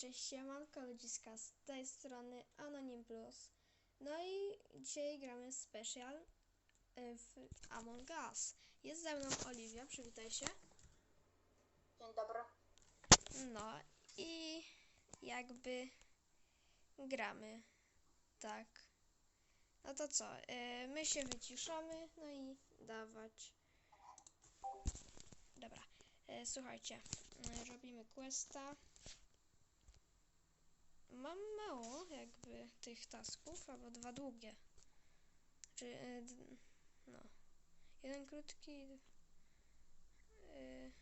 cześć siemanko ludziska, z tej strony Anonim Plus. No i dzisiaj gramy special y, w Among Us. Jest ze mną Oliwia, przywitaj się. Dzień dobry. No i jakby gramy, tak. No to co, y, my się wyciszamy, no i dawać. Dobra, y, słuchajcie, robimy questa. Mam mało jakby tych tasków, albo dwa długie. Czy, d- no, jeden krótki, y,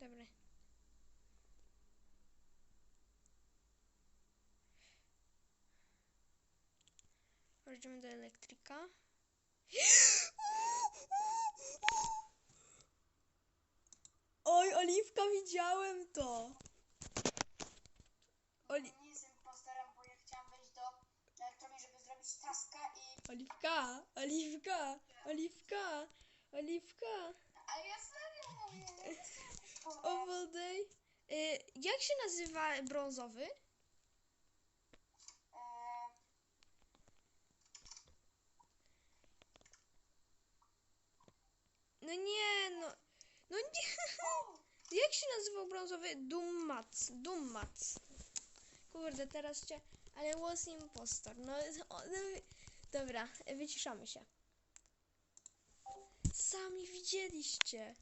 dobra. Wchodzimy do elektryka. Oj, Oliwka, widziałem to. Oli Nie jestem impostorem, bo ja chciałam wejść do elektrowni, żeby zrobić taska i... Oliwka, Oliwka, Oliwka, Oliwka. Ale ja serio mówię, day. Y, jak się nazywa brązowy? Eee, No nie, no. No nie. Jak się nazywał brązowy? Dummac. Dummac. Kurde, teraz cię. Ale was impostor. No, no, dobra, wyciszamy się. Sami widzieliście.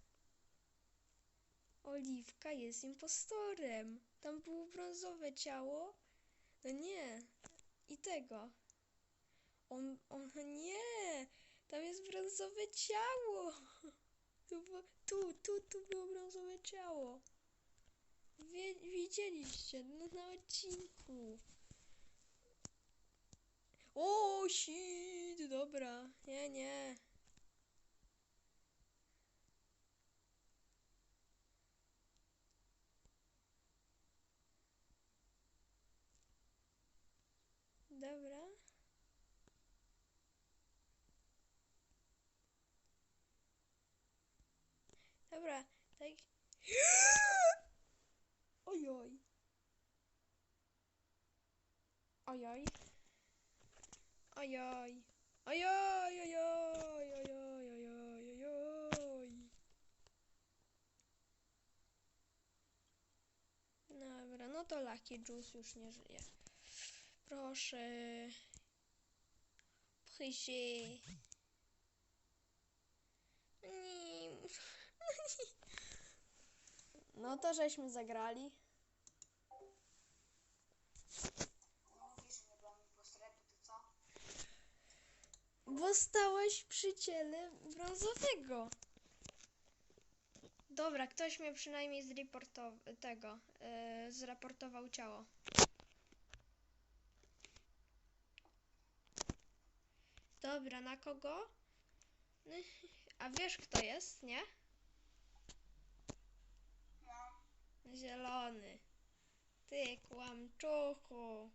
Oliwka jest impostorem. Tam było brązowe ciało. No nie. I tego. On, on, nie. Tam jest brązowe ciało. Tu, tu, tu, tu było brązowe ciało. Wie, widzieliście no, na odcinku. O, shit, dobra. Nie, nie. Dobra. Dobra, tak. Ojoj. Ojoj. Ojoj. Ojoj, ojoj, ojoj, ojoj, ojoj. Dobra, no to Lucky Juice już nie żyje. Proszę. Proszę. No to żeśmy zagrali. no mówisz, że nie byłam impostorem, to ty co? Bo stałeś przy ciele brązowego. Dobra, ktoś mnie przynajmniej zreportował tego, yy, zraportował ciało. Dobra, na kogo? A wiesz kto jest, nie? No. Zielony. Ty kłamczuchu.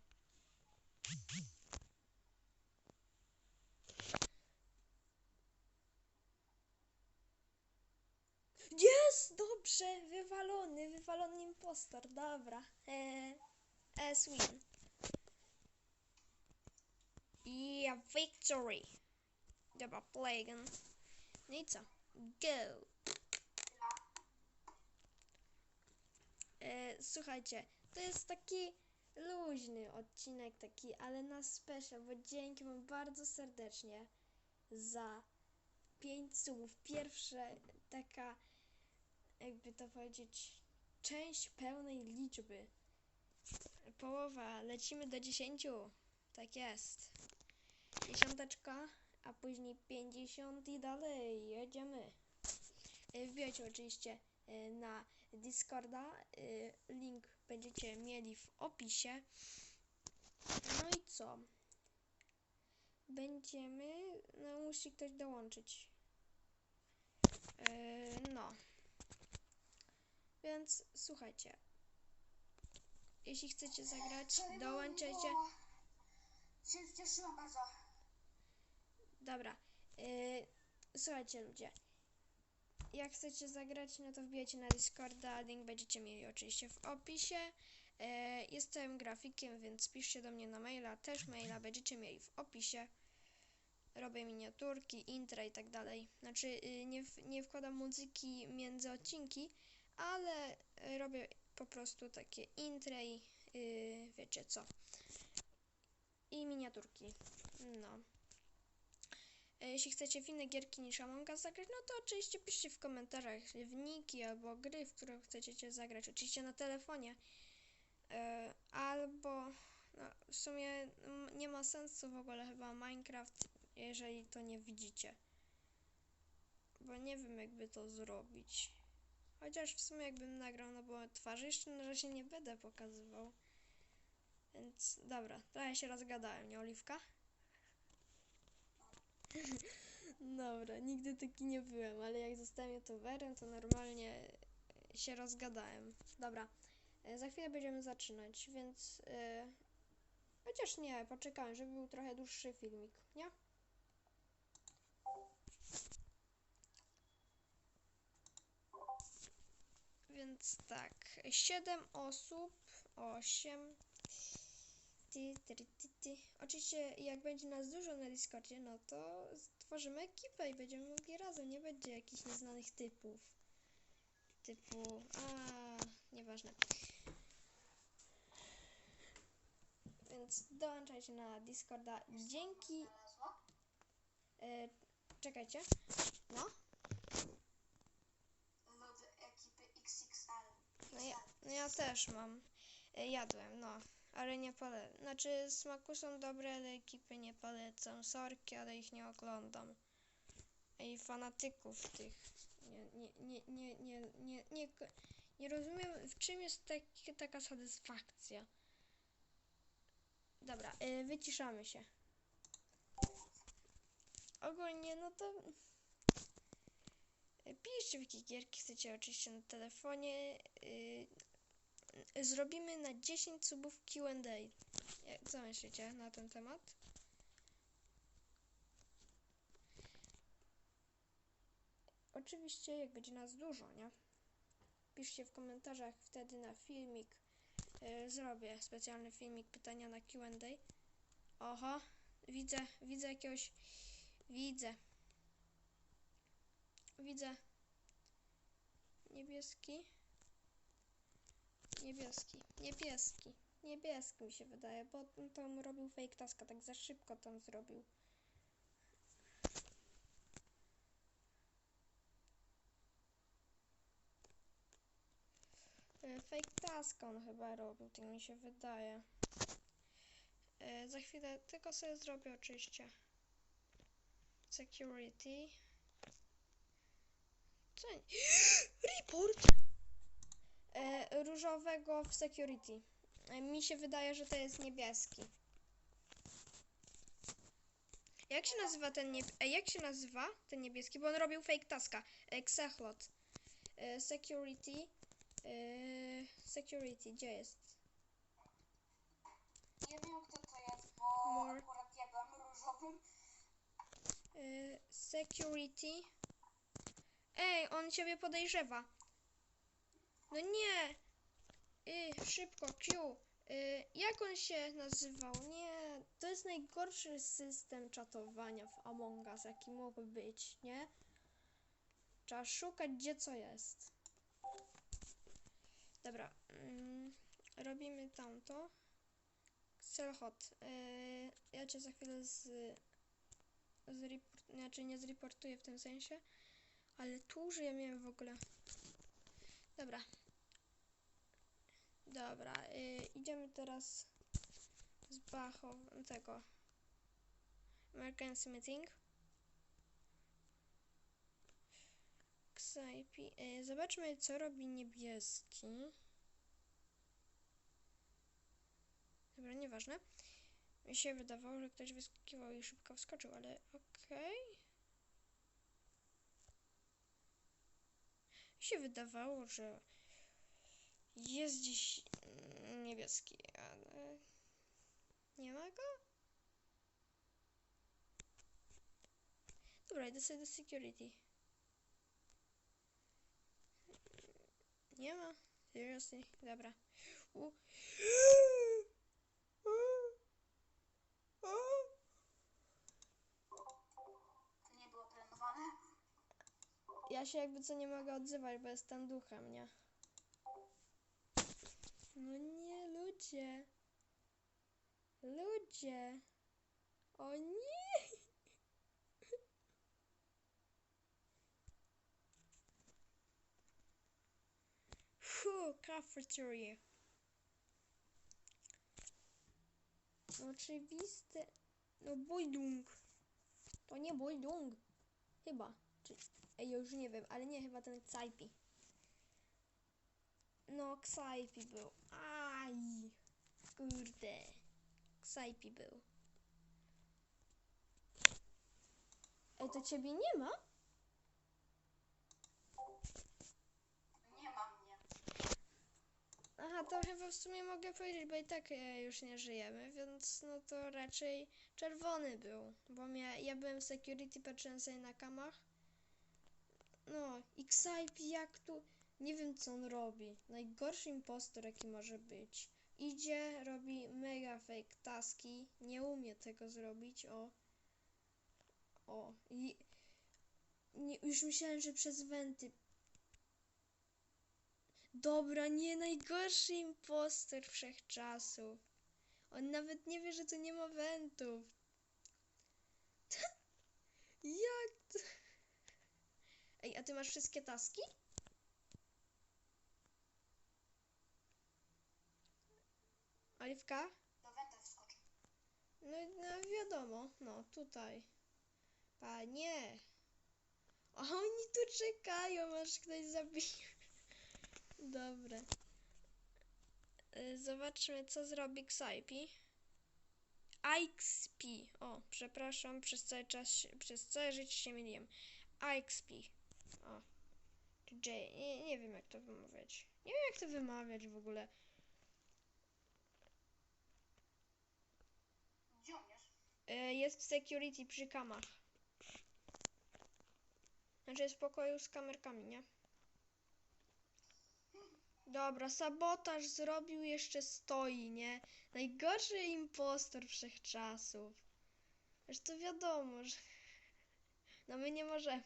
Jest! Dobrze! Wywalony, wywalony impostor. Dobra. Eee, as win. Yeah, victory. Dobra, play again. No i co? Go! E, słuchajcie, to jest taki luźny odcinek taki, ale na special, bo dzięki wam bardzo serdecznie za 5 subów. Pierwsza taka, jakby to powiedzieć, część pełnej liczby. Połowa, lecimy do 10. Tak jest. Dziesiąteczka, a później 50 i dalej, jedziemy. E, Wbijajcie oczywiście e, na Discorda. y, Link będziecie mieli w opisie. No i co? Będziemy. No, musi ktoś dołączyć. No. Więc słuchajcie. Jeśli chcecie zagrać, dołączajcie. Się cieszyłam bardzo. Dobra. Yy, słuchajcie ludzie. Jak chcecie zagrać, no to wbijajcie na Discorda. Link będziecie mieli oczywiście w opisie. E, jestem grafikiem, więc piszcie do mnie na maila. Też maila będziecie mieli w opisie. Robię miniaturki, intra i tak dalej. Znaczy, y, nie, w, nie wkładam muzyki między odcinki, ale y, robię po prostu takie intra i y, wiecie co. I miniaturki. No. E, Jeśli chcecie w inne gierki niż Among Us zagrać, no to oczywiście piszcie w komentarzach wniki albo gry, w które chcecie zagrać. Oczywiście na telefonie. E, albo no, w sumie nie ma sensu w ogóle chyba Minecraft, jeżeli to nie widzicie. Bo nie wiem jakby to zrobić. Chociaż w sumie jakbym nagrał, no bo twarzy jeszcze na razie nie będę pokazywał. Więc dobra, trochę się rozgadałem, nie Oliwka? Dobra, nigdy taki nie byłem, ale jak zostałem youtuberem, to normalnie się rozgadałem. Dobra, e, za chwilę będziemy zaczynać, więc... e, chociaż nie, poczekałem, żeby był trochę dłuższy filmik, nie? Więc tak, 7 osób, 8. Ty, ty, ty, ty. Oczywiście, jak będzie nas dużo na Discordzie, no to stworzymy ekipę i będziemy mogli razem. Nie będzie jakichś nieznanych typów. Typu, a nieważne. Więc dołączajcie na Discorda. Dzięki. E, czekajcie. No, no ja, też mam. E, jadłem, no. Ale nie polecam. Znaczy, smaku są dobre, ale ekipy nie polecam. Sorki, ale ich nie oglądam. I fanatyków tych. Nie, nie, nie, nie, nie, nie, nie, nie rozumiem, w czym jest taki, taka satysfakcja. Dobra, y, wyciszamy się. Ogólnie, no to... y, Piszcie jakie gierki chcecie, oczywiście na telefonie. Zrobimy na 10 subów Q&A. Co myślicie na ten temat? Oczywiście, jak będzie nas dużo, nie? Piszcie w komentarzach wtedy na filmik. y, zrobię specjalny filmik pytania na Q&A. Oho, widzę, widzę jakiegoś... Widzę. Widzę. Niebieski. Niebieski, niebieski, niebieski mi się wydaje, bo tam robił fake taska, tak za szybko tam zrobił. E, Fake task on chyba robił, tak mi się wydaje. E, za chwilę tylko sobie zrobię oczywiście. Security. Co? Report! E, różowego w security. E, mi się wydaje, że to jest niebieski. Jak się nazywa ten nieb... e, jak się nazywa ten niebieski? Bo on robił fake taska. Xechlot. Security. Security, gdzie jest? Nie wiem kto to jest, bo More. akurat ja byłem różowym. Security. Ej, on ciebie podejrzewa. No nie! Y, szybko, Q. Y, jak on się nazywał? Nie, to jest najgorszy system czatowania w Among Us, jaki mógł być, nie? Trzeba szukać, gdzie co jest. Dobra, mm, robimy tamto. Selhot. Y, ja cię za chwilę z, zreport, znaczy nie zreportuję w tym sensie, ale tu, że ja w ogóle. Dobra. Dobra, y, idziemy teraz z Bachow tego emergency meeting. Ksajpi. Y, zobaczmy, co robi niebieski. Dobra, nieważne. Mi się wydawało, że ktoś wyskakiwał i szybko wskoczył, ale okej. Mi się wydawało, że jest dziś mm, niebieski, ale nie ma go? Dobra, idę sobie do security. Nie ma? Seriously? Dobra. U. To nie było planowane. Ja się jakby co nie mogę odzywać, bo jestem duchem, nie? No nie, ludzie. Ludzie. O nie. Fu, cafeteria. Oczywiste. No Bojdung. To nie Bojdung. Chyba. Czy... Ja już nie wiem, ale nie, chyba ten Ksajpi. No, Ksajpi był. Aj. Kurde. Ksajpi był. Ej, to ciebie nie ma? Nie ma mnie. Aha, to chyba w sumie mogę powiedzieć, bo i tak e, już nie żyjemy, więc no to raczej czerwony był, bo mia, ja byłem security, patrzyłem sobie na kamach. No, i Ksajpi jak tu, nie wiem co on robi, najgorszy impostor jaki może być. Idzie, robi mega fake taski, nie umie tego zrobić, o. O, i nie, już myślałem, że przez wenty Dobra, nie najgorszy impostor wszechczasów. On nawet nie wie, że tu nie ma wentów. Jak to? Ej, a ty masz wszystkie taski? Oliwka? Do wskoczył. No, no wiadomo, no tutaj. Panie. A oni tu czekają, aż ktoś zabije. Dobra. Y, Zobaczmy, co zrobi Ksajpi. IXP. O, przepraszam, przez cały czas, przez całe życie się myliłem. IXP. O. J, nie, nie wiem jak to wymawiać. Nie wiem jak to wymawiać w ogóle. Gdzie on jest? Y, Jest w security przy kamach. Znaczy jest w pokoju z kamerkami, nie? Dobra, sabotaż zrobił, jeszcze stoi, nie? Najgorszy impostor wszechczasów. To wiadomo, że... No my nie możemy.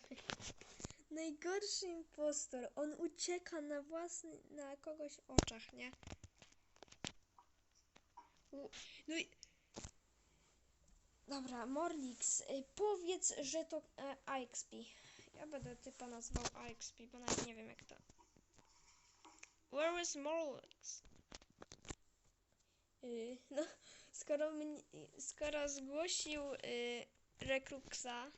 Najgorszy impostor. On ucieka na własny, na kogoś oczach, nie? No i... Dobra, Morlix, y, powiedz, że to e, IXP. Ja będę typa nazwał IXP, bo nawet nie wiem jak to. Where is Morlix? Y, no, skoro, mnie, skoro zgłosił y, Rekruxa,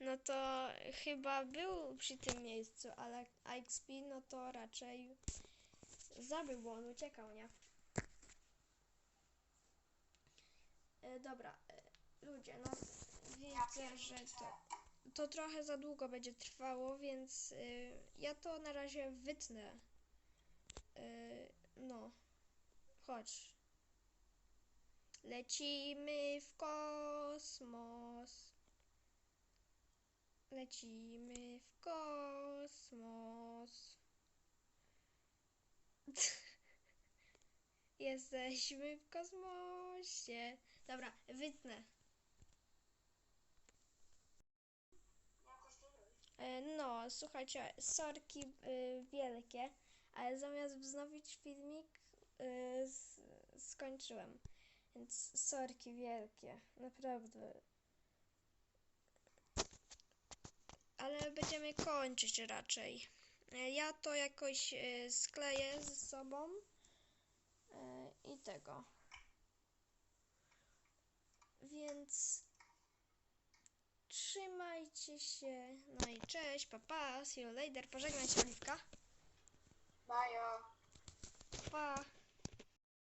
no to chyba był przy tym miejscu, ale IXP, no to raczej zabił, bo on uciekał, nie? E, dobra, e, ludzie, no widzę, że to, to trochę za długo będzie trwało, więc y, ja to na razie wytnę. No, chodź. Lecimy w kosmos. Lecimy w kosmos. Jesteśmy w kosmosie. Dobra, wytnę. E, No, słuchajcie, sorki y, wielkie, ale zamiast wznowić filmik, y, s- skończyłem. Więc sorki wielkie, naprawdę. Ale będziemy kończyć raczej. Ja to jakoś y, skleję ze sobą i tego. Więc trzymajcie się. No i cześć, papa, see you later. Pożegnaj się, Oliwka. Bajo. Pa.